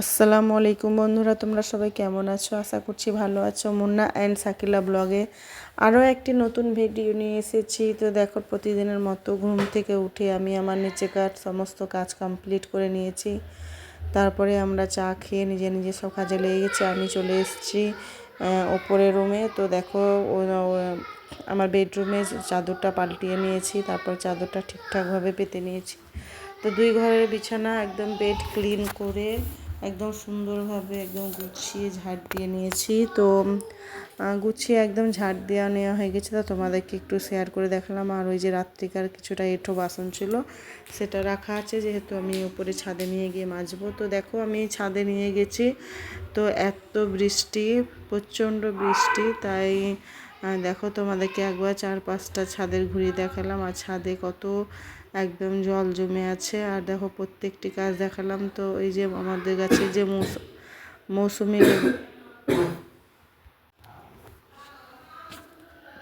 আসসালামু আলাইকুম বন্ধুরা, তোমরা সবাই কেমন আছো? আশা করছি ভালো আছো। মুন্না অ্যান্ড সাকিলা ব্লগে আরও একটি নতুন ভিডিও নিয়ে এসেছি। তো দেখো, প্রতিদিনের মতো ঘুম থেকে উঠে আমি আমার নিচেকার সমস্ত কাজ কমপ্লিট করে নিয়েছি। তারপরে আমরা চা খেয়ে নিজে নিজে সব কাজে লেগে গেছি। আমি চলে এসেছি ওপরের রুমে তো দেখো আমার বেডরুমে চাদরটা পাল্টিয়ে নিয়েছি, তারপর চাদরটা ঠিকঠাকভাবে পেতে নিয়েছি। তো দুই ঘরের বিছানা একদম বেড ক্লিন করে একদম সুন্দরভাবে একদম গুছিয়ে ঝাড় দিয়ে নিয়েছি। তো গুছিয়ে একদম ঝাড় দেওয়া নেওয়া হয়ে গেছে। তো তোমাদেরকে একটু শেয়ার করে দেখালাম। আর ওই যে রাত্রিকার কিছুটা এঁঠো বাসন ছিল, সেটা রাখা আছে। যেহেতু আমি উপরে ছাদে নিয়ে গিয়ে মাজবো। তো দেখো, আমি ছাদে নিয়ে গেছি। তো এত বৃষ্টি, প্রচণ্ড বৃষ্টি। তাই দেখো তোমাদেরকে একবার চার পাঁচটা ছাদের ঘুরিয়ে দেখালাম। আর ছাদে কত একদম জল জমে আছে। আর দেখো প্রত্যেকটি গাছ দেখালাম তো, এই যে আমাদের গাছে যে মৌসুমি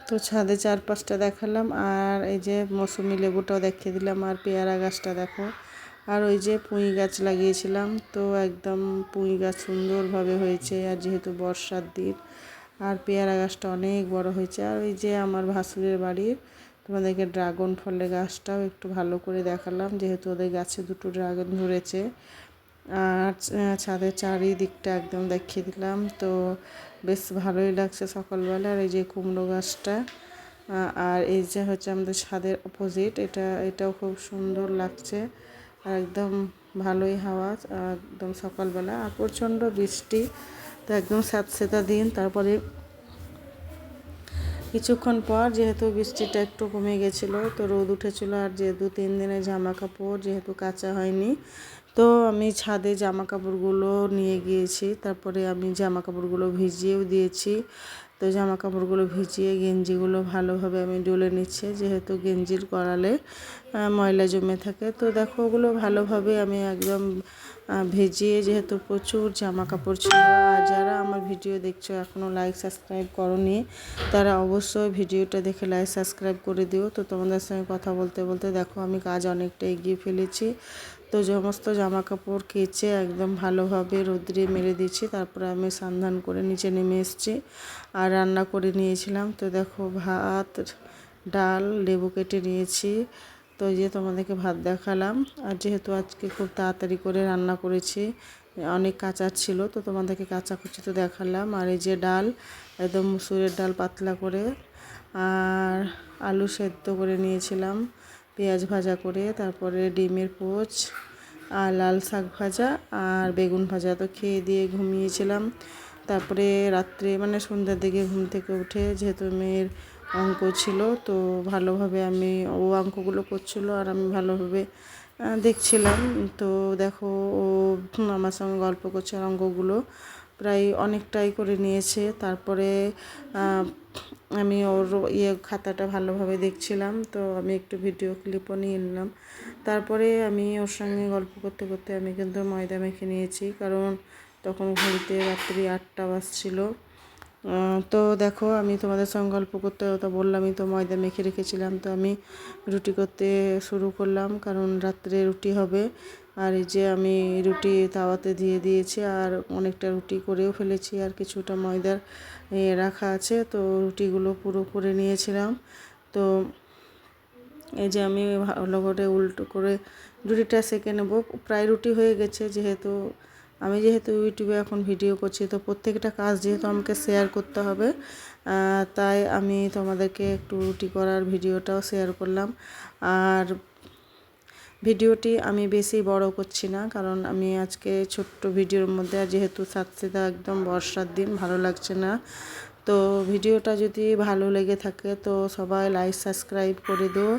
তো ছাদে চার পাঁচটা দেখালাম, আর এই যে মৌসুমি লেবুটাও দেখিয়ে দিলাম, আর পেয়ারা গাছটা দেখো। আর ওই যে পুঁই গাছ লাগিয়েছিলাম, তো একদম পুঁই গাছ সুন্দরভাবে হয়েছে, আর যেহেতু বর্ষার দিন, আর পেয়ারা গাছটা অনেক বড় হয়েছে। আর ওই যে আমার ভাসুরের বাড়ির তোমাদেরকে ড্রাগন ফলের গাছটাও একটু ভালো করে দেখালাম, যেহেতু ওদের গাছে দুটো ড্রাগন ধরেছে। আর ছাদের চারিদিকটা একদম দেখিয়ে দিলাম, তো বেশ ভালোই লাগছে সকালবেলা। আর এই যে কুমড়ো গাছটা, আর এই যে হচ্ছে আমাদের ছাদের অপোজিট এটা, এটাও খুব সুন্দর লাগছে। আর একদম ভালোই হাওয়া, একদম সকালবেলা। আর প্রচণ্ড বৃষ্টি, তো একদম স্যাঁতসেতা দিন। তারপরে কিছুক্ষণ পর যেহেতু বৃষ্টিটা একটু কমে গেছিল, তো রোদ উঠেছিলো আর যে দু তিন দিনে জামা কাপড় যেহেতু কাঁচা হয়নি, তো আমি ছাদে জামা কাপড়গুলো নিয়ে গিয়েছি। তারপরে আমি জামা কাপড়গুলো ভিজিয়েও দিয়েছি। তো জামা কাপড়গুলো ভিজিয়ে গেঞ্জিগুলো ভালোভাবে আমি ডলে নিচ্ছি, যেহেতু গেঞ্জির করালে ময়লা জমে থাকে। তো দেখো ওগুলো ভালোভাবে আমি একদম ভেজিয়ে যেহেতু প্রচুর জামা কাপড় ছিল, আর যারা আমার ভিডিও দেখছ এখনও লাইক সাবস্ক্রাইব করনি, তারা অবশ্যই ভিডিওটা দেখে লাইক সাবস্ক্রাইব করে দিও। তো তোমাদের সঙ্গে কথা বলতে বলতে দেখো, আমি কাজ অনেকটা এগিয়ে ফেলেছি। তো সমস্ত জামা কাপড় কেচে একদম ভালোভাবে রোদ্রে মেরে দিচ্ছি তারপরে আমি সন্ধান করে নিচে নেমে এসেছি আর রান্না করে নিয়েছিলাম। তো দেখো ভাত, ডাল, লেবু কেটে নিয়েছি। তো এই যে তোমাদেরকে ভাত দেখালাম। আর যেহেতু আজকে খুব তাড়াতাড়ি করে রান্না করেছি, অনেক কাঁচা ছিল, তো তোমাদেরকে কাঁচা কুচি তো দেখালাম। আর এই যে ডাল, একদম মুসুরের ডাল পাতলা করে, আর আলু সেদ্ধ করে নিয়েছিলাম, পেঁয়াজ ভাজা করে, তারপরে ডিমের পোচ, আর লাল শাক ভাজা, আর বেগুন ভাজা তো খেয়ে দিয়ে ঘুমিয়েছিলাম। তারপরে রাত্রে মানে সন্ধ্যার দিকে ঘুম থেকে উঠে, যেহেতু মেয়ের অঙ্ক ছিল, তো ভালোভাবে আমি ও অঙ্কগুলো করছিল আর আমি ভালোভাবে দেখছিলাম। তো দেখো, ও আমার সঙ্গে গল্প করছে অঙ্কগুলো প্রায় অনেকটাই করে নিয়েছে। তারপরে আমি ওর ইয়ে খাতাটা ভালোভাবে দেখছিলাম, তো আমি একটু ভিডিও ক্লিপও নিয়ে নিলাম। তারপরে আমি ওর সঙ্গে গল্প করতে করতে আমি কিন্তু ময়দা মেখে নিয়েছি, কারণ তখন ঘড়িতে রাত্রি আটটা বাজছিলো। তো দেখো, আমি তোমাদের সঙ্গে গল্প করতে তো বললামই তো, ময়দা মেখে রেখেছিলাম, তো আমি রুটি করতে শুরু করলাম, কারণ রাত্রে রুটি হবে। আর এই যে আমি রুটি তাওয়াতে দিয়ে দিয়েছি, আর অনেকটা রুটি করেও ফেলেছি, আর কিছুটা ময়দার রাখা আছে, তো রুটিগুলো পুরো করে নিয়েছিলাম। তো এই যে আমি ভালো করে উল্টো করে, রুটিটা সেঁকে নেব, প্রায় রুটি হয়ে গেছে, যেহেতু আমি যেহেতু ইউটিউবে এখন ভিডিও করছি, তো প্রত্যেকটা কাজ যেহেতু আমাকে শেয়ার করতে হবে তাই আমি তোমাদেরকে একটু রুটি করার ভিডিওটাও শেয়ার করলাম। আর ভিডিওটি আমি বেশি বড় করছি না, কারণ আমি আজকে ছোট্ট ভিডিওর মধ্যে যেহেতু সাতসিদা একদম বর্ষার দিন, ভালো লাগছে না। তো ভিডিওটা যদি ভালো লেগে থাকে তো সবাই লাইক সাবস্ক্রাইব করে দিও।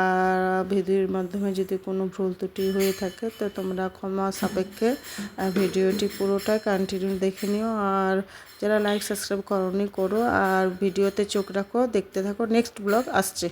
আর ভিডিওর মাধ্যমে যদি কোনো ভুল ত্রুটি হয়ে থাকে তো তোমরা ক্ষমা সাপেক্ষে ভিডিওটি পুরোটাই কন্টিনিউ দেখে নিও। আর যারা লাইক সাবস্ক্রাইব করনি করো। আর ভিডিওতে চোখ রাখো। দেখতে থাকো। নেক্সট ব্লগ আসছে।